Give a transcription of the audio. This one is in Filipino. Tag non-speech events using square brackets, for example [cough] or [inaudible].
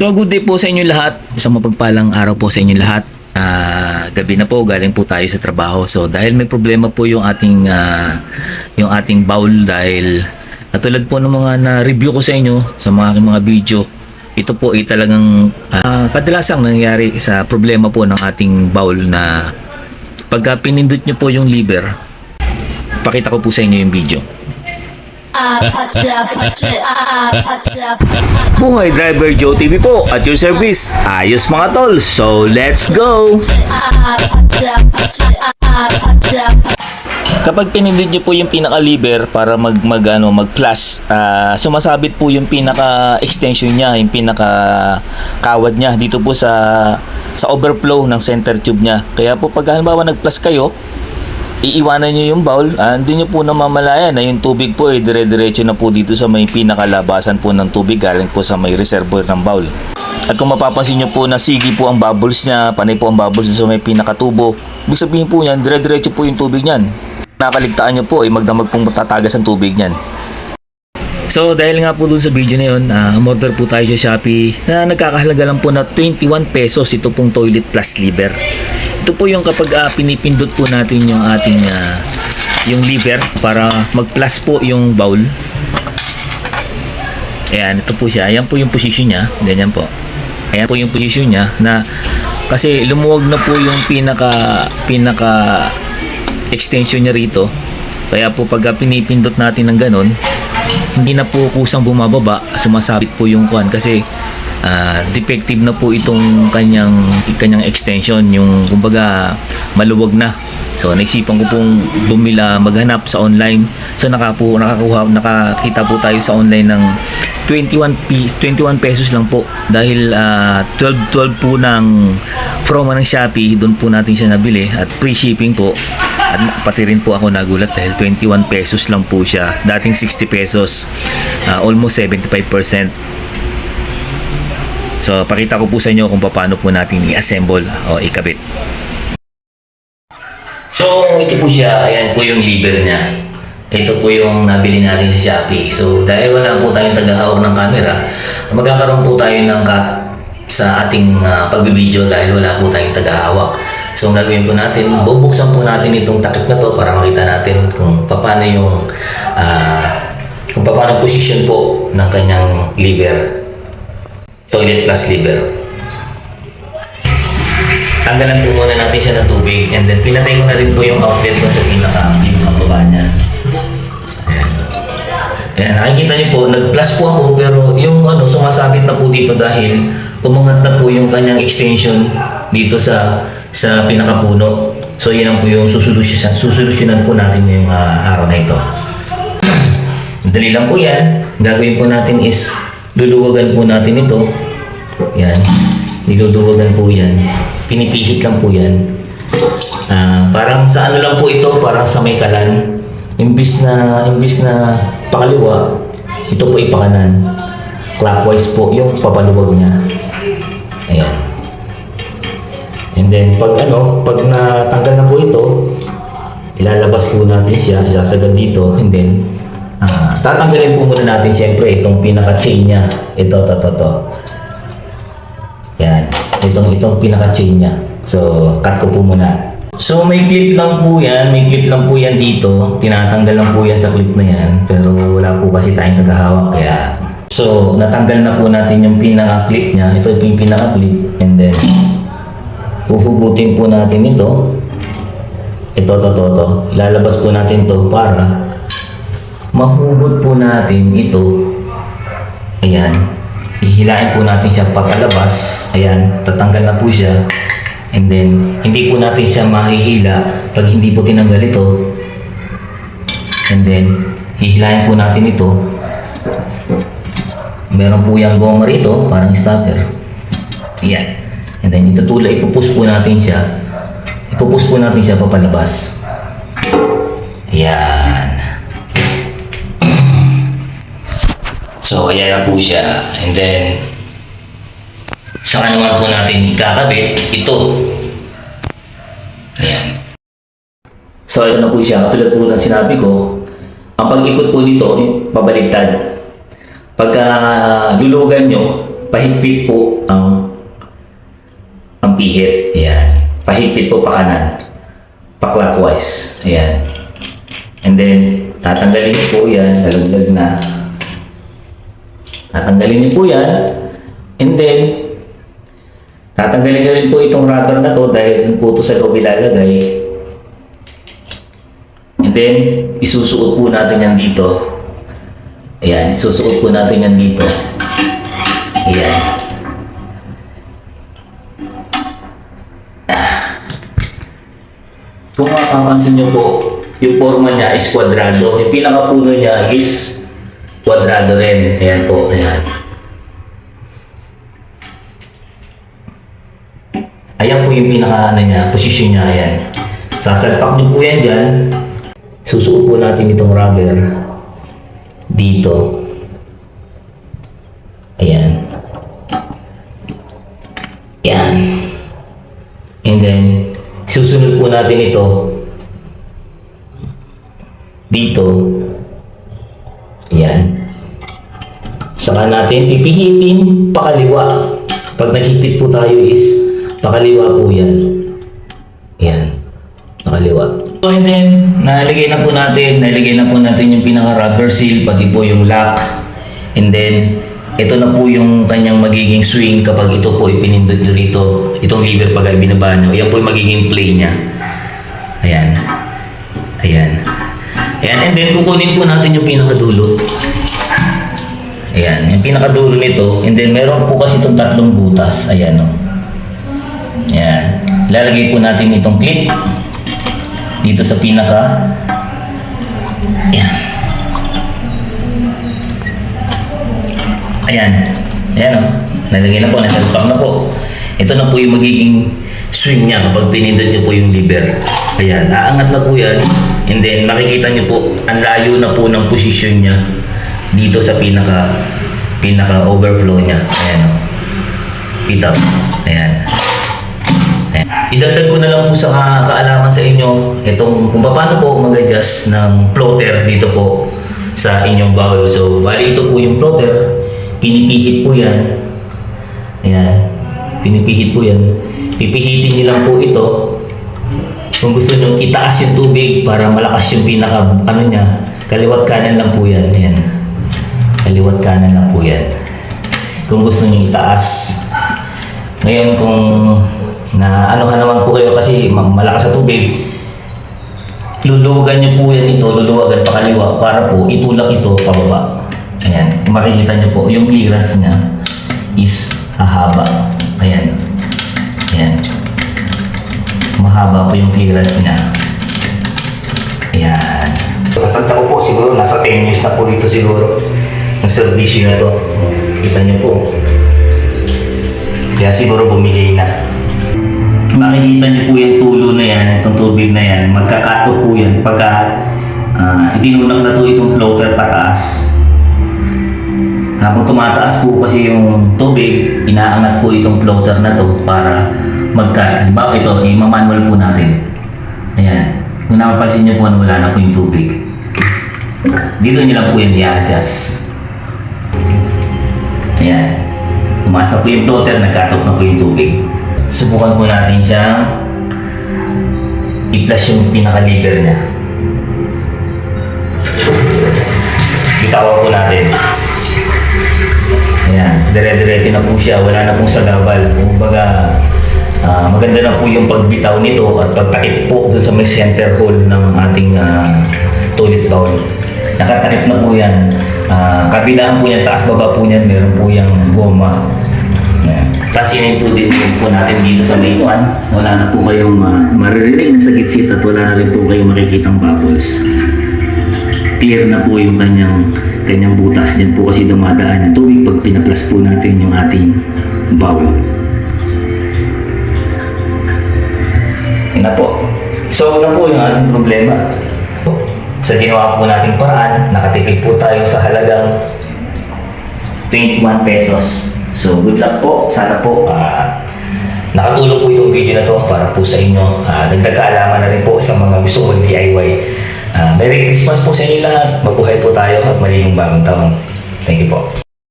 So good day po sa inyo lahat. Isang mapagpalang araw po sa inyo lahat. Ah, gabi na po, galing po tayo sa trabaho. So dahil may problema po yung ating ah, yung ating bowl dahil katulad po ng mga na-review ko sa inyo sa mga mga video, ito po ay talagang ah, kadalasang nangyayari sa problema po ng ating bowl na pagka pinindot nyo po yung lever, pakita ko po sa inyo yung video. Buhay Driver Joe TV po at your service. Ayos mga tol. So let's go! Kapag pinindot nyo po yung pinaka-lever para mag, mag, ano, mag-flash, ah, sumasabit po yung pinaka-extension niya, yung pinaka-kawad niya dito po sa sa overflow ng center tube niya. Kaya po pag halimbawa nag-flash kayo, iiwanan nyo yung bowl, ah, hindi nyo po namamalayan na yung tubig po ay dire-diretso na po dito sa may pinakalabasan po ng tubig galing po sa may reservoir ng bowl. At kung mapapansin nyo po na sige po ang bubbles niya, panay po ang bubbles sa may pinakatubo, ibig sabihin po niyan, dire-diretso po yung tubig niyan. Nakaligtaan nyo po ay magdamag pong tatagas ang tubig niyan. So dahil nga po dun sa video na yun, uh, umorder po tayo sa Shopee na nagkakahalaga lang po na 21 pesos ito pong toilet plus lever. Ito po yung kapag ah, pinipindot po natin yung ating ah, yung lever para mag-plus po yung bowl. Ayan, ito po siya. Ayan po yung position niya. Ganyan po. Ayan po yung position niya na kasi lumuwag na po yung pinaka pinaka extension niya rito. Kaya po pag pinipindot natin ng ganon, hindi na po kusang bumababa, sumasabit po yung kuan kasi ah, defective na po itong kanyang kanyang extension, yung kumbaga maluwag na. So naisipan ko pong bumila maghanap sa online. So naka po, nakakuha nakakita po tayo sa online ng 21 p 21 pesos lang po dahil ah, 12 12 po ng promo ng Shopee, doon po natin siya nabili at free shipping po. At pati rin po ako nagulat dahil 21 pesos lang po siya. Dating 60 pesos. Ah, almost 75%. So, pakita ko po sa inyo kung paano po natin i-assemble o ikabit. So, ito po siya. Ayan po yung lever niya. Ito po yung nabili natin sa Shopee. So, dahil wala po tayong tagahawak ng camera, magkakaroon po tayo ng cut sa ating uh, pagbibideo dahil wala po tayong tagahawak. So, ang gagawin po natin, bubuksan po natin itong takip na to para makita natin kung paano yung ah, kung paano position po ng kanyang lever. Toilet plus lever. Tanggalan po muna natin siya ng tubig and then pinatay ko na rin po yung outlet ko sa pinaka pinaka baba niya. Ayan, nakikita niyo po, nag-plus po ako pero yung ano, sumasabit na po dito dahil umangat na po yung kanyang extension dito sa sa pinakapuno. So yan ang po yung susolusyonan, susolusyonan po natin ngayong ah, araw na ito. [clears throat] Dali lang po yan. Gagawin po natin is luluwagan po natin ito. Yan. Niluluwagan po yan. Pinipihit lang po yan. Ah, parang sa ano lang po ito, parang sa may kalan. Imbis na, imbis na pakaliwa, ito po ipakanan. Clockwise po yung papaluwag niya. Ayan. And then, pag ano, pag natanggal na po ito, ilalabas po natin siya, isasagad dito, and then, ah, tatanggalin po muna natin siyempre itong pinaka-chain niya. Ito, to, to, to. Yan. Itong, itong pinaka-chain niya. So, cut ko po muna. So, may clip lang po yan. May clip lang po yan dito. Tinatanggal lang po yan sa clip na yan. Pero wala po kasi tayong kagahawak. Kaya, so, natanggal na po natin yung pinaka-clip niya. Ito yung pinaka-clip. And then, huhugutin po natin ito. Ito, to, to, to. Ilalabas po natin to para mahugot po natin ito. Ayan. Ihilain po natin siya pakalabas. Ayan. Tatanggal na po siya. And then, hindi po natin siya mahihila pag hindi po tinanggal ito. And then, hihilain po natin ito. Meron po yung goma rito, parang stopper. Ayan. And then, itutula, ipupus po natin siya. Ipupus po natin siya papalabas. Ayan. [clears throat] So, ayan na po siya. And then, Saka naman po natin ikakabit ito. Ayan. So ito na po siya. Katulad po ng sinabi ko, ang pag-ikot po nito, eh, pabaligtad. Pagka lulugan nyo, pahigpit po ang ang pihit. Ayan. Pahigpit po pa kanan. Pa clockwise. Ayan. And then, tatanggalin niyo po yan. Nalaglag na. Tatanggalin niyo po yan. And then, tatanggalin niyo rin po itong rubber na to dahil dun po ito sa loob ilalagay. And then, isusuot po natin yan dito. Ayan, isusuot po natin yan dito. Ayan. Kung mapapansin nyo po, yung forma niya is kwadrado. Yung pinakapuno niya is kwadrado rin. Ayan po, ayan. Ayan po yung pinaka ano niya, position niya, ayan. Sasalpak niyo po yan dyan. Susuot natin itong rubber dito. Ayan. Ayan. And then, susunod po natin ito dito. Ayan. Saka natin pipihitin pakaliwa. Pag naghipit po tayo is pakaliwa po yan. Ayan. Pakaliwa. So and then, nalagay na po natin, nalagay na po natin yung pinaka rubber seal, pati po yung lock. And then, ito na po yung kanyang magiging swing kapag ito po ipinindot nyo rito. Itong lever pag ay binaba nyo. Yan po yung magiging play niya. Ayan. Ayan. Ayan. And then, kukunin po natin yung pinakadulo. Ayan. Yung pinakadulo nito. And then, meron po kasi itong tatlong butas. Ayan, no. Lalagay po natin itong clip dito sa pinaka. Ayan. Ayan. Ayan o nalagay na po nasalpak na po. Ito na po yung magiging swing niya kapag pinindot niyo po yung lever ayan aangat na po yan. And then makikita niyo po ang layo na po ng posisyon niya dito sa pinaka pinaka overflow niya. Ayan o pitaw ayan Ayan. Idagdag ko na lang po sa ka- kaalaman sa inyo itong kung paano po mag-adjust ng floater dito po sa inyong bowl. So, bali ito po yung floater. Pinipihit po yan. Ayan. Pinipihit po yan. Pipihitin niyo lang po ito. Kung gusto nyo itaas yung tubig para malakas yung pinaka ano niya, kaliwat kanan lang po yan. Ayan. Kaliwat kanan lang po yan. Kung gusto nyo itaas. Ngayon kung malakas sa tubig, luluwagan niyo po yan ito, luluwagan pa kaliwa para po itulak ito pababa. Ayan, makikita niyo po, yung clearance niya is hahaba. Ayan. Ayan. Mahaba po yung clearance niya. Ayan. Tatanda ko po, siguro nasa 10 years na po ito siguro. Yung servisyo na to. Kita niyo po. Kaya siguro bumigay na. Makikita niyo po yung tulo na yan, itong tubig na yan, magkakato po yan pagka uh, itinulak na to itong floater pataas. Habang tumataas po kasi yung tubig, inaangat po itong floater na to para magka, halimbawa ito, i-manual po natin. Ayan. Kung napapansin niyo po wala na po yung tubig. Dito niyo lang po yan i-adjust. Ayan. Tumaas na po yung floater, nagkatok na po yung tubig. Subukan po natin siyang i-flush yung pinaka-lever niya. Bitawan po natin. Ayan, dire-diretso na po siya, wala na pong sagabal. Kumbaga, ah, maganda na po yung pagbitaw nito at pagtakip po dun sa may center hole ng ating ah, toilet bowl. Nakatakip na po yan. Ah, kabilaan po yan, taas baba po niyan, meron po yung goma. Ayan. Pansinin po din po natin dito sa may one. Wala na po kayong uh, maririnig na sa gitsit at wala na rin po kayong makikitang bubbles. Clear na po yung kanyang kanyang butas. Diyan po kasi dumadaan yung tubig pag pinaplas po natin yung ating bowl. Yun na po. So, na po yung ating problema. Sa ginawa po nating paraan, nakatipid po tayo sa halagang 21 pesos. So, good luck po. Sana po ah, nakatulong po itong video na to para po sa inyo. Ah, dagdag kaalaman na rin po sa mga gusto mag-DIY. Ah, Merry Christmas po sa inyo lahat. Mabuhay po tayo at maligong bagong taon. Thank you po.